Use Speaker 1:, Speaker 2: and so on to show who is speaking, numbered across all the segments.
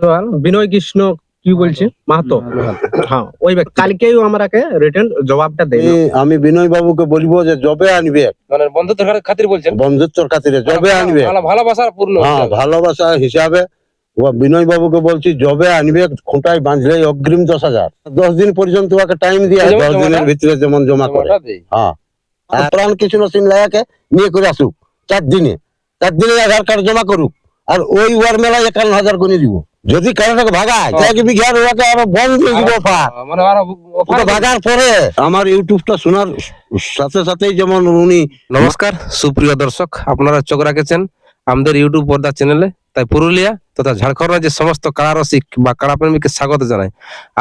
Speaker 1: সওয়াল বিনয় কৃষ্ণ কি বলছে? মাহাতো। হ্যাঁ ওই ব্যক্তি। কালকেই আমাকে রিটার্ন জবাবটা দেয়।
Speaker 2: আমি- বিনয় বাবুকে বলব যে জবে আনবে।
Speaker 3: মানে বন্ধুত্বের খাতির- বলছেন?
Speaker 2: বন্ধুত্বর খাতিরে জবে আনবে।
Speaker 3: ভালোবাসার পূর্ণ।
Speaker 2: হ্যাঁ ভালোবাসা হিসাবে বিনয় বাবুকে বলছি জবে আনবে খুঁটায় বাঁধলে অগ্রিম দশ হাজার। দশ দিন পর্যন্ত ওকে টাইম দিয়ে দশ দিনের ভিতরে যেমন জমা করে। হ্যাঁ। আর প্রাণ কৃষ্ণ সিং লায়াকে নিয়ে করে আসুক। চার দিনে। চার দিনে আধার কার্ড জমা করুক। আর ওই ওয়ার মেলায় একান্ন হাজার গুনে দিব। যদি কারোটাকে ভাগায়। এক বিঘার ওকে আরও বন্ধ দিয়ে দিব পা
Speaker 3: মানে
Speaker 2: ভাগার পরে। আমার ইউটিউবটা শোনার সাথে সাথেই যেমন উনি
Speaker 3: নমস্কার সুপ্রিয় দর্শক আপনারা চোখ রাখেছেন আমাদের ইউটিউব পর্দা চ্যানেলে। তাই পুরুলিয়া তথা ঝাড়খণ্ডের যে সমস্ত কাড়া রসিক বা কাড়া প্রেমীকে স্বাগত জানাই।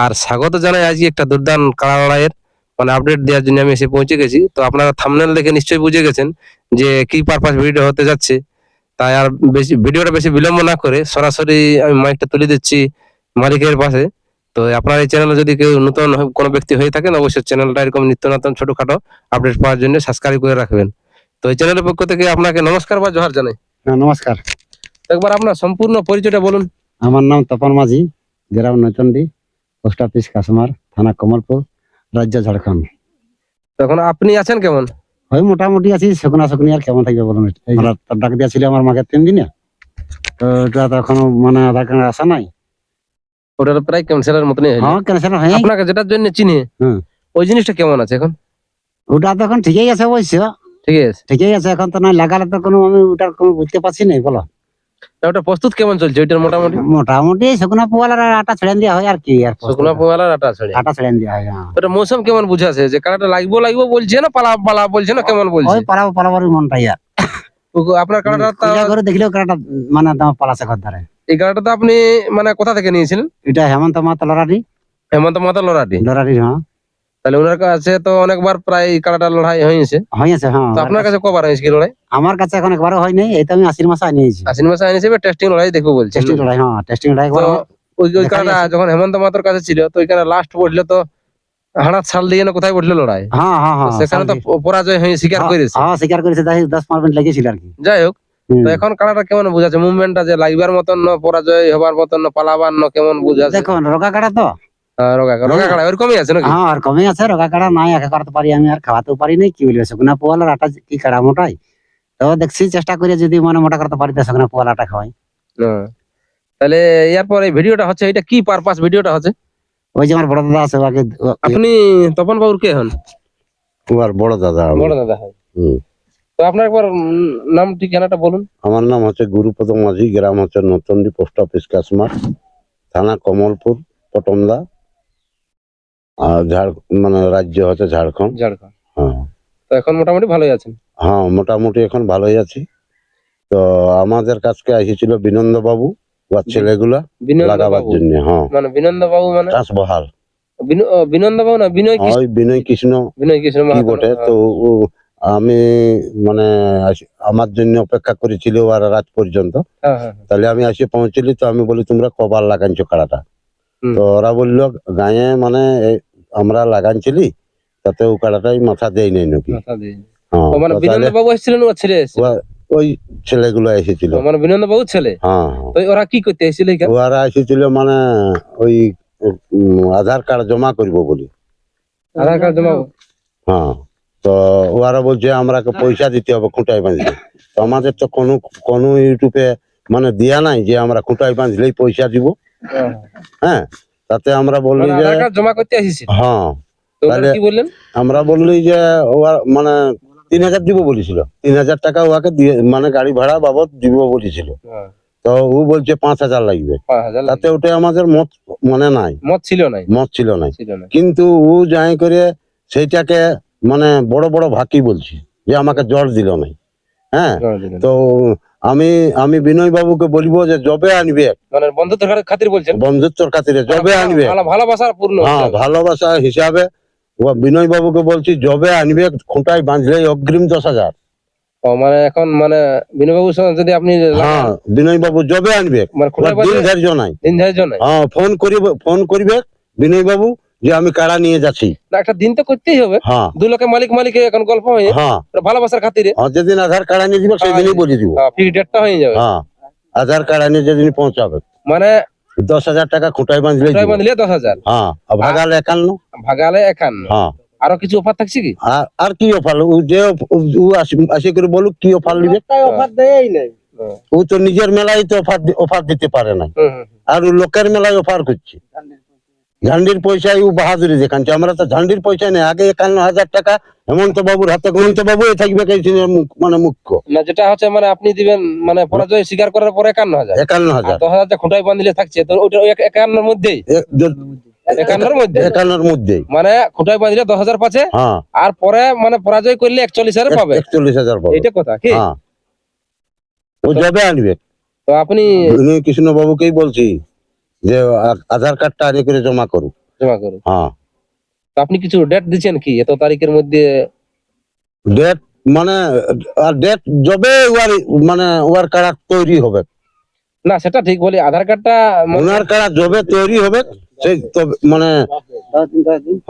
Speaker 3: আর স্বাগত জানাই আজকে একটা দুর্দান্ত কাড়া লড়াইয়ের মানে আপডেট দেওয়ার জন্য আমি এসে পৌঁছে গেছি। তো আপনারা থামনেল দেখে নিশ্চয়ই বুঝে গেছেন যে কি পারপাস ভিডিও হতে যাচ্ছে। তাই আর বেশি ভিডিওটা বেশি বিলম্ব না করে সরাসরি আমি মাইকটা তুলে দিচ্ছি মালিকের পাশে। তো আপনার এই চ্যানেলে যদি কেউ নতুন কোনো ব্যক্তি হয়ে থাকেন অবশ্যই চ্যানেলটা এরকম নিত্য নতুন ছোটখাটো আপডেট পাওয়ার জন্য সাবস্ক্রাইব করে রাখবেন। তো এই চ্যানেলের পক্ষ থেকে আপনাকে নমস্কার বা জোহার জানাই।
Speaker 4: হ্যাঁ, নমস্কার।
Speaker 3: একবার আপনার সম্পূর্ণ পরিচয়টা বলুন।
Speaker 4: আমার নাম তপন মাঝি গ্রাম নৈতন্ডি পোস্ট অফিস কাশমার থানা কমলপুর রাজ্য ঝাড়খণ্ড।
Speaker 3: এখন আপনি আছেন কেমন?
Speaker 4: ওই মোটামুটি আছি শুকনা শুকনি আর কেমন থাকবে বলুন আমরা ডাক দিয়েছিল আমার মাকে তিন দিনে। তো এটা তো এখনও মানে আধার কার্ড আসা নাই।
Speaker 3: ওটা তো প্রায় ক্যান্সেলের মতনই
Speaker 4: হ্যাঁ ক্যান্সেল হয়
Speaker 3: আপনাকে যেটার জন্য চিনি। ওই জিনিসটা কেমন আছে এখন?
Speaker 4: ওটা তো এখন ঠিকই আছে অবশ্য।
Speaker 3: ঠিক আছে।
Speaker 4: ঠিকই আছে এখন তো না লাগালে তো কোনো আমি ওটার কোনো বুঝতে পারছি না বলো।
Speaker 3: ওটা প্রস্তুত কেমন চলছে? ওইটার মোটামুটি?
Speaker 4: মোটামুটি শুকনা পোয়ালার আটা ছেড়ে দেওয়া হয় আর কি আর
Speaker 3: শুকনো পোয়ালার আটা ছড়ে।
Speaker 4: আটা ছেড়ে দেওয়া হয় হ্যাঁ।
Speaker 3: ওটা মৌসুম কেমন বুঝাছে? যে কাড়াটা লাগবো লাগবো বলছে না পালা পালা বলছে না কেমন বলছে?
Speaker 4: ওই পালাবো পালাবার মনটাই আর।
Speaker 3: আপনার তা-
Speaker 4: পূজা দেখলেও কাটা মানে পালাছে ঘর ধারে।
Speaker 3: এই কাড়াটা তো আপনি মানে কোথা থেকে নিয়েছিলেন?
Speaker 4: এটা হেমন্ত মাতা লড়ারি
Speaker 3: হেমন্ত মাতা লড়াটি।
Speaker 4: লড়ারি হ্যাঁ।
Speaker 3: তাহলে ওনার কাছে তো অনেকবার প্রায় কাড়াটা লড়াই হয়েছে।
Speaker 4: হয়েছে হ্যাঁ।
Speaker 3: তো আপনার কাছে কবার হয়েছে কি লড়াই?
Speaker 4: আমার কাছে এখন একবারও হয়নি তো আমি আশির মাসে আনিয়েছি
Speaker 3: আশ্বিন মাসে আনিয়েছে টেস্টিং লড়াই দেখব বলছেন
Speaker 4: টেস্টিং লড়াই হ্যাঁ টেস্টিং লড়াই
Speaker 3: তো ওই ওই
Speaker 4: গেছে।
Speaker 3: যখন হেমন্ত মাতার কাছে ছিল তো ওইখানে লাস্ট পড়ল তো হাড়াত ছাল দিয়ে না কোথায় পড়ল লড়াই?
Speaker 4: হ্যাঁ হ্যাঁ হ্যাঁ
Speaker 3: সেখানে তো পরাজয় হয়ে স্বীকার
Speaker 4: হ্যাঁ,
Speaker 3: করেছে।
Speaker 4: হ্যাঁ স্বীকার করেছে তাই দশ পনেরো মিনিট লেগেছিল আর কি।
Speaker 3: যাই হোক তো এখন কাড়াটা কেমন বুঝাচ্ছে? মুভমেন্টটা যে লাগবার মতন না পরাজয় হবার মতন না পালাবার না কেমন বুঝাচ্ছে?
Speaker 4: দেখুন রোগা কাটা তো?
Speaker 3: হ্যাঁ। কাড়া আছে নাকি?
Speaker 4: হ্যাঁ রোগা কাটা নাই একা করতে পারি আমি আর খাওয়াতেও পারি নাই কি বলব শুকনা পোয়ালার আটা কি মোটাই। তো দেখছি চেষ্টা করে যদি মানে মোটা করতে পারি তো শুকনা পোয়ালাটা খাওয়াই।
Speaker 3: হ্যাঁ। তাহলে এরপর এই ভিডিওটা হচ্ছে এটা কি পারপাস ভিডিওটা হচ্ছে?
Speaker 4: ওই যে আমার বড় দাদা আছে ওকে
Speaker 3: আপনি তপন বাবুর কে হন?
Speaker 2: তোমার বড় দাদা
Speaker 3: বড় দাদা হয়। তো আপনার একবার নাম ঠিকানাটা বলুন।
Speaker 2: আমার নাম হচ্ছে গুরুপদ মাঝি গ্রাম হচ্ছে নতন্ডি পোস্ট অফিস থানা কমলপুর পটমদা। আর ঝাড় মানে রাজ্য হচ্ছে ঝাড়খণ্ড।
Speaker 3: ঝাড়খণ্ড।
Speaker 2: হ্যাঁ।
Speaker 3: তো এখন মোটামুটি ভালোই আছেন?
Speaker 2: হ্যাঁ মোটামুটি এখন ভালোই আছি। তো আমাদের কাছকে এসেছিল বিনন্দ বাবু ওর ছেলেগুলা লাগাবার জন্য হ্যাঁ।
Speaker 3: মানে বিনন্দ বাবু মানে বিনন্দ বাবু না বিনয় কৃষ্ণ?
Speaker 2: ওই বিনয় কৃষ্ণ
Speaker 3: বিনয় কৃষ্ণ
Speaker 2: কি বটে তো আমি মানে আমার জন্য অপেক্ষা করেছিল আর রাত পর্যন্ত।
Speaker 3: হ্যাঁ, হ্যাঁ, হ্যাঁ।
Speaker 2: তাহলে আমি এসে পৌঁছলি তো আমি বলি তোমরা কবার লাগাইছো কাড়াটা। তো ওরা বলল গায়ে মানে আমরা লাগাইছিলি তাতে ও কাড়াটাই মাথা দেয় নাই নাকি?
Speaker 3: দিয়ে।
Speaker 2: হ্যাঁ,
Speaker 3: মানে বিনন্দ বাবু এসেছিলেন ওর ছেলে
Speaker 2: ওই ছেলেগুলো এসেছিল।
Speaker 3: মানে বিনন্দ বাবু ছেলে?
Speaker 2: হ্যাঁ হ্যাঁ।
Speaker 3: ওরা কি করতে এসেছিল
Speaker 2: ওরা এসেছিল মানে ওই আধার কার্ড জমা করব বলি।
Speaker 3: আধার কার্ড জমা
Speaker 2: হ্যাঁ তো ওরা বলছে আমরাকে পয়সা দিতে হবে খুঁটাই বাঁধলে। তো আমাদের তো কোনো কোনো ইউটিউবে মানে দেয়া নাই যে আমরা খুঁটাই বাঁধলেই পয়সা দিব।
Speaker 3: হ্যাঁ।
Speaker 2: তাতে আমরা বললি
Speaker 3: মানে
Speaker 2: যে
Speaker 3: জমা করতে এসেছিল
Speaker 2: হ্যাঁ। তাহলে-
Speaker 3: কি বললেন?
Speaker 2: আমরা বললি যে ওরা মানে তিন হাজার দিব বলেছিল। তিন হাজার টাকা ওকে দিয়ে মানে গাড়ি ভাড়া বাবদ দিব বলেছিল।
Speaker 3: হ্যাঁ,
Speaker 2: তো ও বলছে পাঁচ হাজার লাগবে। তাতে ওটা আমাদের মত মানে নাই।
Speaker 3: মত ছিল নাই।
Speaker 2: মত ছিল নাই। কিন্তু ও যাই করে সেইটাকে মানে বড় বড় ভাকি বলছি যে আমাকে জ্বর দিল নাই। হ্যাঁ? তো আমি আমি বিনয় বাবুকে বলব যে জবে আনবে।
Speaker 3: মানে বন্ধুত্বের খাতির- বলছেন?
Speaker 2: বন্ধুত্বর খাতিরে জবে আনবে।
Speaker 3: ভালোবাসার পূর্ণ
Speaker 2: হ্যাঁ ভালোবাসা হিসাবে। বিনয় বাবুকে বলছি জবে আনবে খুঁটায় বাঁধলে অগ্রিম দশ হাজার।
Speaker 3: ও, মানে এখন মানে বিনয় বাবুর সঙ্গে যদি আপনি
Speaker 2: হ্যাঁ বিনয় বাবু জবে আনবে।
Speaker 3: মানে
Speaker 2: দিন ধার্য নাই।
Speaker 3: দিন ধার্য নাই।
Speaker 2: হ্যাঁ ফোন করিব ফোন করিবে বিনয় বাবু যে আমি কাড়া নিয়ে যাচ্ছি।
Speaker 3: একটা দিন তো করতেই হবে।
Speaker 2: হ্যাঁ।
Speaker 3: দু লোকের মালিক মালিক এখন গল্প হয়ে।
Speaker 2: হ্যাঁ।
Speaker 3: ভালোবাসার খাতিরে।
Speaker 2: হ্যাঁ যেদিন আধার কার্ড আনিয়ে দিব সেদিনই বলে দিব।
Speaker 3: ফিক্স ডেটটা হয়ে যাবে।
Speaker 2: হ্যাঁ। আধার কার্ড আনিয়ে যেদিন পৌঁছাবে।
Speaker 3: মানে
Speaker 2: দশ হাজার টাকা খুঁটাই বাঁধলে
Speaker 3: বাঁধলে দশ হাজার।
Speaker 2: হ্যাঁ ভাগালে একান্ন।
Speaker 3: ভাগালে একান্ন।
Speaker 2: হ্যাঁ।
Speaker 3: আরও কিছু অফার থাকছে কি?
Speaker 2: আর আর কি অফার ও যে আসি- করে বলুক কি অফার নিবে।
Speaker 1: অফার দেয় নাই।
Speaker 2: ও তো নিজের মেলায় তো অফার অফার দিতে পারে না আর লোকের মেলায় অফার করছে। ঝান্ডির পয়সায় ও বাহাদুরি দেখাচ্ছে আমরা তো ঝান্ডির পয়সা নেই আগে একান্ন হাজার টাকা হেমন্ত বাবুর হাতে হেমন্ত বাবু থাকবে দিনের মুখ- মানে মুখ্য?
Speaker 3: না যেটা হচ্ছে মানে আপনি দিবেন মানে পরাজয় স্বীকার করার পরে একান্ন হাজার।
Speaker 2: একান্ন হাজার।
Speaker 3: দশ হাজার যে খুঁটায় বাঁধলে থাকছে তো ওইটা ওই একান্নর মধ্যেই?
Speaker 2: এ- য-
Speaker 3: একান্নর মধ্যে
Speaker 2: একান্নর মধ্যেই।
Speaker 3: মানে খুঁটায় বাঁধলে দশ হাজার পাচ্ছে আর পরে মানে পরাজয় করলে একচল্লিশ হাজার পাবে।
Speaker 2: একচল্লিশ হাজার পাবে।
Speaker 3: এইটা কথা কি?
Speaker 2: ও যাবে আনবে।
Speaker 3: তো আপনি
Speaker 2: বিনয় কৃষ্ণ বাবুকেই বলছি। যে আধার কার্ডটা আগে করে জমা করুক।
Speaker 3: জমা করুক।
Speaker 2: হ্যাঁ।
Speaker 3: আপনি কিছু ডেট দিচ্ছেন কি? এত তারিখের মধ্যে
Speaker 2: ডেট মানে আর ডেট যবে ওয়ার মানে ওয়ার কার্ড তৈরি হবে।
Speaker 3: না সেটা ঠিক বলি আধার কার্ডটা
Speaker 2: ওনার কার্ড যবে তৈরি হবে সেই মানে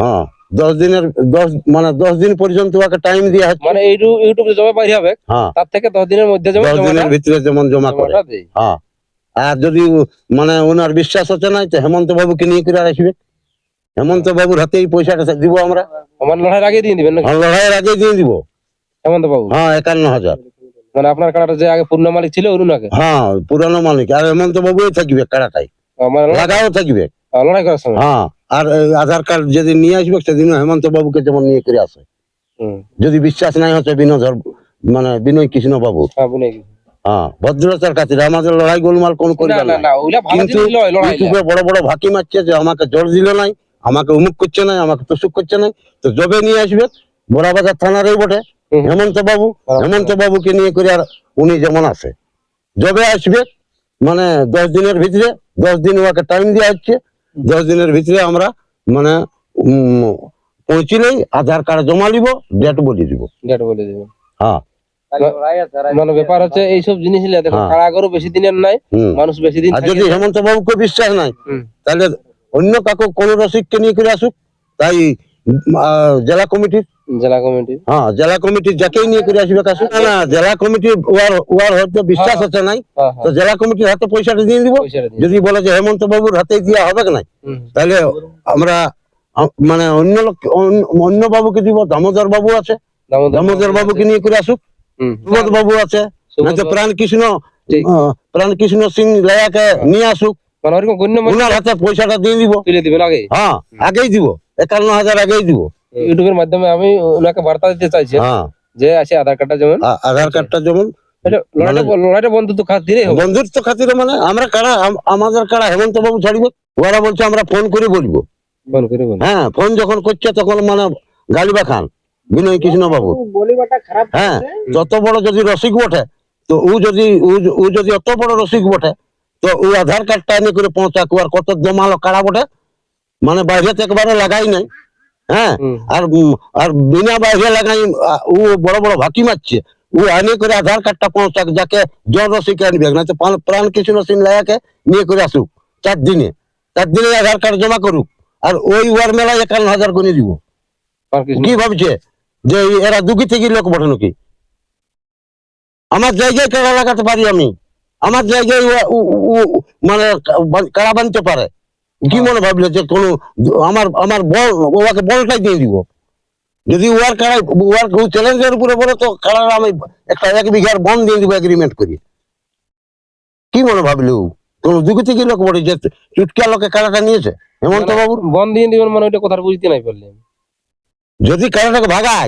Speaker 2: হ্যাঁ দশ দিনের দশ মানে দশ দিন পর্যন্ত ওকে টাইম দেওয়া হচ্ছে।
Speaker 3: মানে ইউটিউব ইউটিউবে জমা বাইরে হবে।
Speaker 2: হ্যাঁ।
Speaker 3: তার থেকে দশ দিনের মধ্যে যেমন
Speaker 2: দশ দিনের ভিতরে যেমন জমা করে। হ্যাঁ। আর যদি মানে ওনার বিশ্বাস হচ্ছে না তো হেমন্ত বাবুকে নিয়ে করে আসবে? হেমন্ত বাবুর হাতে এই পয়সাটা দিব আমরা।
Speaker 3: আমার লড়াইয়ের আগে দিয়ে দিবেন
Speaker 2: লড়াইয়ের আগে দিয়ে দিব।
Speaker 3: হেমন্ত বাবু?
Speaker 2: হ্যাঁ একান্ন হাজার।
Speaker 3: মানে আপনার কার্ডটা যে আগে পূর্ণ মালিক ছিল অরুণাকে
Speaker 2: হ্যাঁ পুরানো মালিক। আর হেমন্ত বাবুই থাকবে কারাটাই।
Speaker 3: মানে
Speaker 2: লাগাও থাকবে।
Speaker 3: লড়াই করার সময়?
Speaker 2: হ্যাঁ আর আধার কার্ড যেদিন নিয়ে আসবে সেদিন হেমন্ত বাবুকে যেমন নিয়ে করে আসে। যদি বিশ্বাস নাই হচ্ছে বিনোধর মানে বিনয় কৃষ্ণ বাবু
Speaker 3: হ্যাঁ।
Speaker 2: হ্যাঁ ভদ্রতার খাতিরে আমাদের লড়াই গোলমাল কোন করবে
Speaker 3: না
Speaker 2: না
Speaker 3: না ওইটা ভালো
Speaker 2: কিন্তু
Speaker 3: জিনিস লয় লড়াই
Speaker 2: ইউটিউবে বড় বড় ভাকি মারছে যে আমাকে দিল নাই আমাকে উমুক করছে নাই আমাকে তুসুক করছে নাই। তো জবে নিয়ে আসবে বড়াবাজার থানারই বটে হেমন্ত বাবু হেমন্ত বাবুকে নিয়ে করে আর উনি যেমন জবে আসবে মানে দশ দিনের ভিতরে দশ দিন ওকে টাইম দেওয়া হচ্ছে দশ দিনের ভিতরে আমরা মানে উম, পৌঁছিলেই আধার কার্ড জমা নিব ডেট বলে দিব।
Speaker 3: ডেট বলে দেবেন
Speaker 2: হ্যাঁ
Speaker 3: মানে ব্যাপার হচ্ছে এইসব জিনিস দেখো
Speaker 2: হ্যাঁ।
Speaker 3: কারাগারও বেশি দিনের নাই মানুষ বেশি দিন
Speaker 2: আর যদি হেমন্ত বাবুকে বিশ্বাস নাই তাহলে অন্য কাকু কোন রসিককে নিয়ে করে আসুক তাই জেলা কমিটির।
Speaker 3: জেলা কমিটি।
Speaker 2: হ্যাঁ জেলা কমিটির যাকেই নিয়ে করে আসবে কাছে না না জেলা কমিটির ওয়ার ওয়ার হয়তো বিশ্বাস
Speaker 3: হ্যাঁ।
Speaker 2: হচ্ছে নাই
Speaker 3: হ্যাঁ
Speaker 2: তো
Speaker 3: হ্যাঁ
Speaker 2: জেলা কমিটির হাতে পয়সাটা দিয়ে দিব। যদি বলে যে হেমন্ত বাবুর হাতে দেওয়া হবে না
Speaker 3: হুম,
Speaker 2: তাহলে আমরা মানে অন্য লোক অন্য- বাবুকে দিব দামোদর বাবু আছে। দামোদর বাবুকে নিয়ে করে আসুক। সুবোধ বাবু আছে। প্রাণ কৃষ্ণ প্রাণ কৃষ্ণ সিং লায়াকে নিয়ে আসুক।
Speaker 3: মানে
Speaker 2: ওনার হাতে পয়সাটা দিয়ে দিব।
Speaker 3: তুলে দিবেন আগে?
Speaker 2: হ্যাঁ আগেই দিব। একান্ন হাজার আগেই দিব।
Speaker 3: ইউটিউবের মাধ্যমে আমি ওনাকে বার্তা দিতে চাইছি।
Speaker 2: হ্যাঁ।
Speaker 3: যে আছে আধার কার্ডটা যেমন।
Speaker 2: আধার কার্ডটা যেমন।
Speaker 3: লড়াইটা লড়াইটা বন্ধুত্ব
Speaker 2: বন্ধুত্ব খাতিরে মানে আমরা কারা আমাদের কারা হেমন্ত বাবু ছাড়িব? ওরা বলছে আমরা ফোন করে বলব।
Speaker 3: ফোন করে
Speaker 2: হ্যাঁ ফোন যখন করছে তখন মানে গালিবা খান বিনয় কৃষ্ণ বাবু। হ্যাঁ যত বড় যদি রসিক বটে তো ও যদি ও- যদি অত বড় রসিক বটে তো ও আধার কার্ডটা এনে করে পৌঁছাকু আর কত জমালো কারা বটে। মানে বাইরে থেকে একবারে লাগাই নাই। হ্যাঁ আর আর বিনা বাইরে লাগাই ও বড় বড় ভাকি মারছে। ও আনে করে আধার কার্ডটা পৌঁছাক যাকে জ্বর রসিকে আনবে। না তো প্রাণ- প্রাণ কৃষ্ণ সিং লায়াকে নিয়ে করে আসুক চার দিনে। চার দিনে আধার কার্ড জমা করুক। আর ওই ওয়ার মেলায় একান্ন হাজার করে দিব। কি ভাবছে? যে এরা দুঃখী থেকে লোক বটে নাকি? আমার জায়গায় কারা লাগাতে পারি আমি। আমার জায়গায় মানে কারা বানতে পারে। কি মনে ভাবলে যে কোন আমার আমার বল ওকে বলটাই দিয়ে দিব। যদি ওয়ার কারা ওয়ার চ্যালেঞ্জের উপরে বলে তো কারা আমি একটা এক বিঘার বন দিয়ে দিব এগ্রিমেন্ট করি। কি মনে ভাবলি? কোন দুঃখী থেকে লোক বটে যে চুটকা লোকে কারাটা নিয়েছে? হেমন্ত বাবুর?
Speaker 3: বন দিয়ে দিবেন মানে ওইটা কথা বুঝতে নাই পারলেন।
Speaker 2: যদি কারাটাকে ভাগায়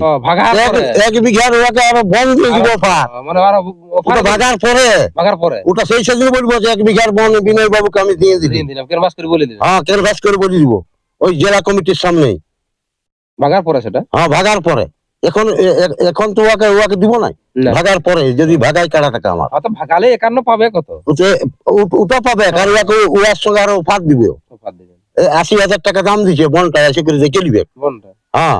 Speaker 2: এক- বিঘার আরও বন দিয়ে দিব
Speaker 3: মানে
Speaker 2: ওটা ভাগার পরে।
Speaker 3: ভাগার পরে।
Speaker 2: ওটা সেই সেদিন বলব যে এক বিঘার বন বিনয় বাবুকে আমি দিয়ে দিবি।
Speaker 3: দিন করে বলে
Speaker 2: হ্যাঁ করে বলে দিব। ওই জেলা কমিটির সামনেই।
Speaker 3: ভাগার পরে সেটা?
Speaker 2: হ্যাঁ ভাগার পরে। এখন এখন তো ওকে ওকে দিব নাই।
Speaker 3: না।
Speaker 2: ভাগার পরে যদি ভাগাই কাটা টাকা আমার
Speaker 3: অত ভাগালে একান্ন পাবে কত?
Speaker 2: ওটা পাবে কারণ ওকে ওয়ার সঙ্গে আরও ফাঁক দিবে।
Speaker 3: দিবেন
Speaker 2: এ আশি হাজার টাকা দাম দিছে বনটা এসে করে দেখে নিবে? হ্যাঁ।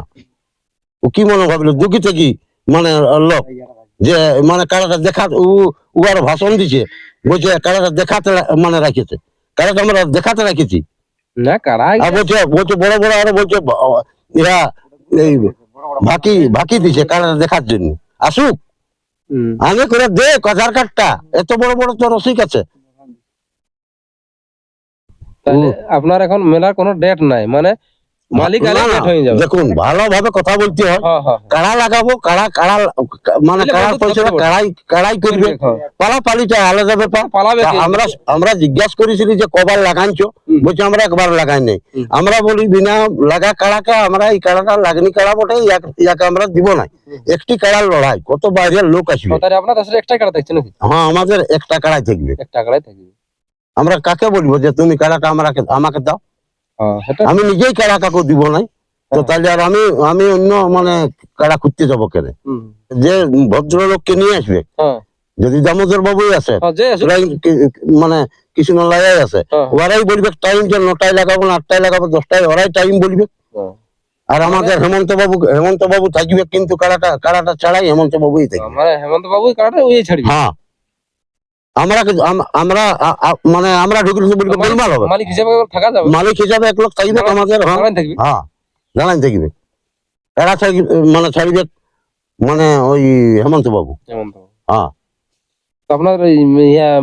Speaker 2: ও কি মনে ভাবলো দুঃখী থেকে মানে লোক যে মানে কারাটা দেখা ও ভাষণ দিছে বলছে কারাটা দেখাতে মানে রাখেছে। কারাটা আমরা দেখাতে রাখেছি।
Speaker 3: না কারা
Speaker 2: আর বলছে বলছে বড় বড় আরও বলছে এরা এই বাকি বাকি দিছে কারাটা দেখার জন্য। আসুক। আগে করে দে আধার কার্ডটা এত বড় বড় তো রসিক আছে।
Speaker 3: আপনার এখন মেলার কোনো ডেট নাই মানে মালিক আলে ডেট হয়ে যাবে।
Speaker 2: দেখুন ভালোভাবে কথা বলতে হয়।
Speaker 3: হ্যাঁ হ্যাঁ
Speaker 2: কাড়া লাগাবো কাড়া কাড়া মানে
Speaker 3: তাহলে
Speaker 2: কাড়ার পয়সাটা কাড়াই কাড়াই করবে?
Speaker 3: হ্যাঁ।
Speaker 2: পালা পালিটা আলাদা ব্যাপার। আমরা আমরা জিজ্ঞাসা করেছিলি যে কবার লাগাইছো। বলছে আমরা একবার লাগাই নাই। আমরা বলি বিনা লাগা কাড়াকে আমরা এই কাড়াটা লাগনি কাড়া বটে ইয়াকে আমরা দিব না একটি কাড়ার লড়াই কত বাইরের লোক আসবে?
Speaker 3: আপনার একটা কাড়া নাকি?
Speaker 2: হ্যাঁ আমাদের একটা কাড়াই থাকবে।
Speaker 3: একটা কাড়াই থাকবে।
Speaker 2: আমরা কাকে বলব যে তুমি কাড়াটা আমাকে আমাকে দাও?
Speaker 3: হ্যাঁ
Speaker 2: আমি নিজেই কাড়া কাকু দিব নাই। তো
Speaker 3: হ্যাঁ।
Speaker 2: তাহলে আর আমি আমি অন্য মানে কাড়া খুঁজতে যাব কেন। যে ভদ্রলোককে নিয়ে আসবে
Speaker 3: হ্যাঁ।
Speaker 2: যদি দামোদর বাবুই আছে মানে কৃষ্ণ লাগাই আছে। ওরাই বলবে টাইম যে নটায় লাগাবো না আটটায় লাগাবো দশটায় ওরাই টাইম বলবে। আর আমাদের হেমন্ত বাবু হেমন্ত বাবু থাকবে কিন্তু কারাটা কারাটা ছাড়াই হেমন্ত বাবুই থাকবে।
Speaker 3: মানে হেমন্ত বাবু কাড়াটা ওই ছাড়বি।
Speaker 2: হ্যাঁ। আমরা মানে আমরা ঢুকলে তো বলবে গোলমাল হবে।
Speaker 3: মালিক হিসেবে থাকা যাবে।
Speaker 2: মালিক হিসাবে এক লোক থাকবে আমাদের হ্যাঁ?
Speaker 3: থাকবি।
Speaker 2: হ্যাঁ থাকবে। মানে মানে ওই হেমন্ত বাবু হ্যাঁ।
Speaker 3: আপনার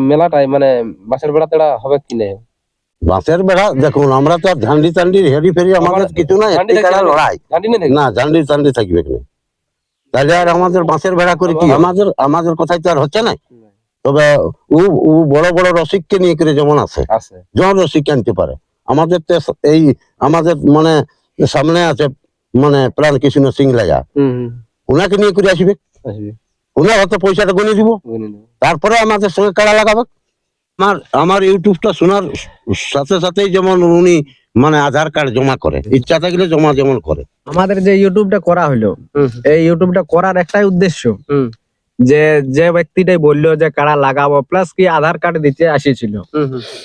Speaker 3: মেলাটাই মানে বাসের বেড়া তেড়া হবে কি নেই?
Speaker 2: বাসের বেড়া দেখুন আমরা তো আর ঝান্ডি টান্ডি হেরি ফেরি আমাদের কিছু না লড়াই।
Speaker 3: না
Speaker 2: ঝান্ডি টান্ডি থাকবে কি তাহলে আর আমাদের বাঁশের বেড়া করে কি? আমাদের আমাদের কথাই তো আর হচ্ছে না তবে ও ও বড় বড় রসিককে নিয়ে করে যেমন আছে।
Speaker 3: আছে।
Speaker 2: যেমন রসিক আনতে পারে। আমাদের তো এই আমাদের মানে সামনে আছে মানে প্রাণ কৃষ্ণ সিং লাগা। ওনাকে নিয়ে করে আসবে।
Speaker 3: আসবি।
Speaker 2: ওনার হাতে পয়সাটা গুনে দিব। তারপরে আমাদের সঙ্গে কাড়া লাগাবে? আমার আমার ইউটিউবটা শোনার সাথে সাথেই যেমন উনি মানে আধার কার্ড জমা করে। ইচ্ছা থাকলে জমা যেমন করে।
Speaker 1: আমাদের যে ইউটিউবটা করা হলো এই ইউটিউবটা করার একটাই উদ্দেশ্য।
Speaker 3: হুম।
Speaker 1: যে যে ব্যক্তিটাই বলল যে কারা লাগাবো প্লাস কি আধার কার্ড দিতে আসিছিল।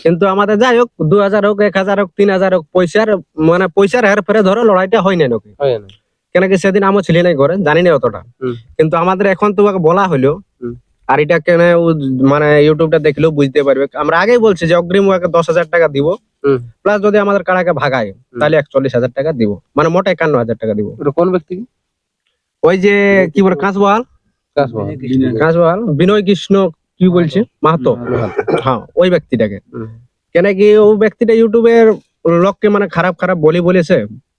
Speaker 1: কিন্তু আমাদের যাই হোক দু হাজার হোক এক হাজার হোক তিন হাজার হোক পয়সার মানে পয়সার হের ফেরে ধরো লড়াইটা হয় না নাকি?
Speaker 3: না
Speaker 1: কেন কি সেদিন আমার ছিল নাই করে জানি না অতটা। কিন্তু আমাদের এখন তোমাকে বলা হলো আর এটা কেন মানে ইউটিউবটা দেখলেও বুঝতে পারবে। আমরা আগেই বলছি যে অগ্রিম ওকে দশ হাজার টাকা দিব। প্লাস যদি আমাদের কাড়াকে ভাগায় তাহলে একচল্লিশ হাজার টাকা দিব। মানে মোটা একান্ন হাজার টাকা দিব।
Speaker 3: কোন ব্যক্তি
Speaker 1: ওই যে কি বলে কাঁচবহাল?
Speaker 3: কাজ
Speaker 1: বিনয় কৃষ্ণ। কি বলছে? মাহাতো। হ্যাঁ ওই ব্যক্তিটাকে। কেন কি ও ব্যক্তিটা ইউটিউবের লোককে মানে খারাপ খারাপ বলি বলেছে?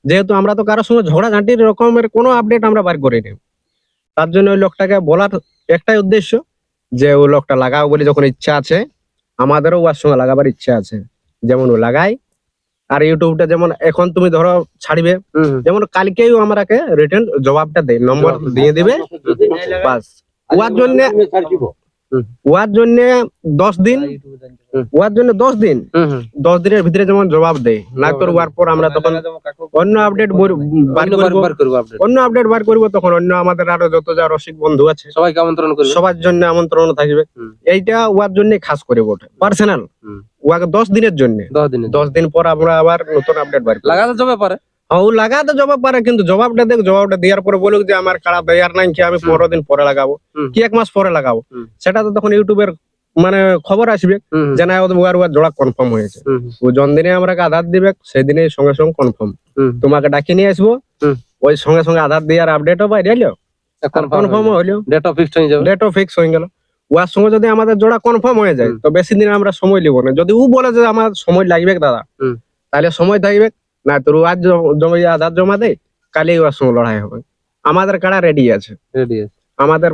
Speaker 1: যেহেতু আমরা তো কারোর সঙ্গে ঝগড়া ঝাঁটির রকমের কোনো আপডেট আমরা বার করিনি। তার জন্য ওই লোকটাকে বলার একটাই উদ্দেশ্য যে ও লোকটা লাগাও বলে যখন ইচ্ছা আছে আমাদেরও ওর সঙ্গে লাগাবার ইচ্ছা আছে। যেমন ও লাগাই আর ইউটিউবটা যেমন এখন তুমি ধরো ছাড়বে। যেমন কালকেই আমাকে রিটার্ন জবাবটা দেয় নম্বর দিয়ে দিবে। বাস। ওয়ার জন্য ওয়ার জন্য দশ দিন ওয়ার জন্য দশ দিন। দশ দিনের ভিতরে যেমন জবাব দেয় না তোর ওয়ার পর আমরা তখন অন্য আপডেট বার
Speaker 3: অন্য বার
Speaker 1: করব
Speaker 3: আপডেট
Speaker 1: অন্য আপডেট বার করব তখন অন্য আমাদের আরও যত যা রসিক বন্ধু আছে
Speaker 3: সবাইকে আমন্ত্রণ করবে।
Speaker 1: সবার জন্য আমন্ত্রণ থাকবে। এইটা ওয়ার জন্য খাস করে বটে পার্সোনাল। ওয়াকে দশ দিনের জন্য।
Speaker 3: দশ দিনে
Speaker 1: দশ দিন পর আমরা আবার নতুন আপডেট বার
Speaker 3: লাগাতে যাবে পারে?
Speaker 1: ও লাগাতে জবাব পারে কিন্তু জবাবটা দেখ জবাবটা দেওয়ার পরে বলুক যে আমার কাড়া দেয়ার নাই কি আমি পনেরো দিন পরে লাগাবো। কি এক মাস পরে লাগাবো? সেটা তো তখন ইউটিউবের মানে খবর আসবে। যে না ওয়ার ওয়ার জোড়া কনফার্ম হয়েছে। ও জনদিনে আমরা আধার দিবে সেদিনে সঙ্গে সঙ্গে কনফার্ম তোমাকে ডাকি নিয়ে আসব। ওই সঙ্গে সঙ্গে আধার দেওয়ার আপডেটও বাইরে এলো
Speaker 3: কনফার্ম
Speaker 1: কনফার্ম হইল।
Speaker 3: ডেট অফ ফিক্সড হয়ে যাবে।
Speaker 1: ডেটও ফিক্স হয়ে গেল। ওয়ার সঙ্গে যদি আমাদের জোড়া কনফার্ম হয়ে যায় তো বেশি দিন আমরা সময় লিব না। যদি ও বলে যে আমার সময় লাগবে দাদা তাহলে সময় থাকবে না তোর আজ জমা আধার জমা দেয় কালি ওর সঙ্গে লড়াই হবে। আমাদের কাড়া রেডি আছে।
Speaker 3: রেডি আছে।
Speaker 1: আমাদের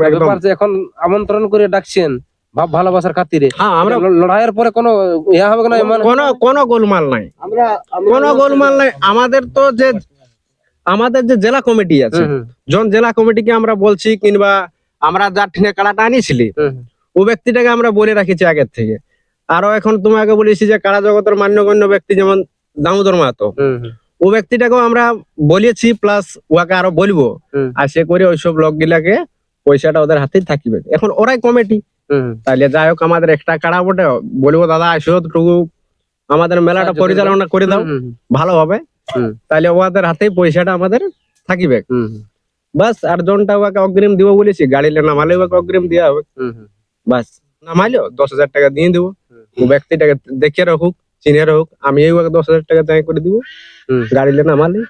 Speaker 3: এখন আমন্ত্রণ করে ডাকছেন ভাব ভালোবাসার খাতিরে।
Speaker 1: হ্যাঁ আমরা
Speaker 3: লড়াইয়ের পরে কোনো ইয়া হবে না
Speaker 1: কোনো কোনো গোলমাল নাই।
Speaker 2: আমরা
Speaker 1: কোনো গোলমাল নাই। আমাদের তো যে আমাদের যে জেলা কমিটি আছে
Speaker 3: হুম,
Speaker 1: জেলা কমিটিকে আমরা বলছি কিংবা আমরা যার ঠিনে কাড়াটা আনিছিলি ও ব্যক্তিটাকে আমরা বলে রাখিছি আগের থেকে। আরও এখন তোমাকে বলেছি যে কারা জগতের মান্যগণ্য ব্যক্তি যেমন দামোদর মাহাতো। ও ব্যক্তিটাকেও আমরা বলেছি প্লাস ওয়াকে আরও বলব। আর সে করে ওইসব লোক গিলাকে পয়সাটা ওদের হাতেই থাকিবে। এখন ওরাই কমিটি। তাহলে যাই হোক আমাদের একটা কাড়া বটে। বলব দাদা আসো টুকু আমাদের মেলাটা পরিচালনা করে দাও। ভালো হবে। তাহলে ওদের হাতেই পয়সাটা আমাদের থাকিবে। বাস আর জনটা ওকে অগ্রিম দিব বলেছি গাড়ি নামালে ওকে অগ্রিম দেওয়া হবে। বাস নামাইলো দশ হাজার টাকা দিয়ে দেবো। ও ব্যক্তিটাকে দেখে রাখুক চিনে রাখুক আমি ওকে দশ হাজার টাকা চাই করে দিব।
Speaker 3: হুম।
Speaker 1: গাড়ি নামালে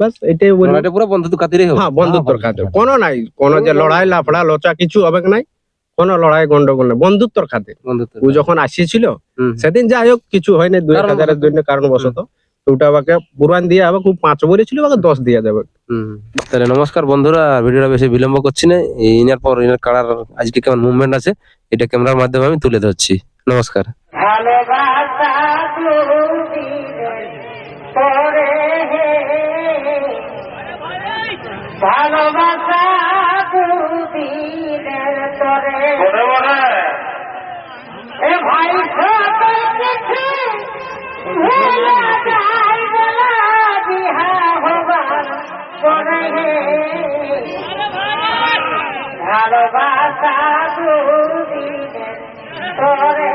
Speaker 1: বাস এটাই বলি।
Speaker 3: লড়াইটা পুরো বন্ধুত্ব খাতিরে।
Speaker 1: হ্যাঁ। বন্ধুত্বর কোনো নাই কোনো যে লড়াই লাফড়া লোচা কিছু হবে নাই কোনো লড়াই গন্ডগোল নেই। বন্ধুত্বর খাতির। ও যখন আসিয়েছিল সেদিন যাই হোক কিছু হয়নি দুই হাজারের জন্য কারণবশত। ওটা আমাকে পুরান দিয়ে আবার খুব পাঁচ বলেছিল ওকে দশ দেওয়া যাবে।
Speaker 5: হুম। তাহলে নমস্কার বন্ধুরা ভিডিওটা বেশি বিলম্ব করছি না। ইনার পর ইনার কাড়ার আজকে কেমন মুভমেন্ট আছে এটা ক্যামেরার মাধ্যমে আমি তুলে ধরছি। নমস্কার।
Speaker 6: ভালোবাসা দুদিনের তরে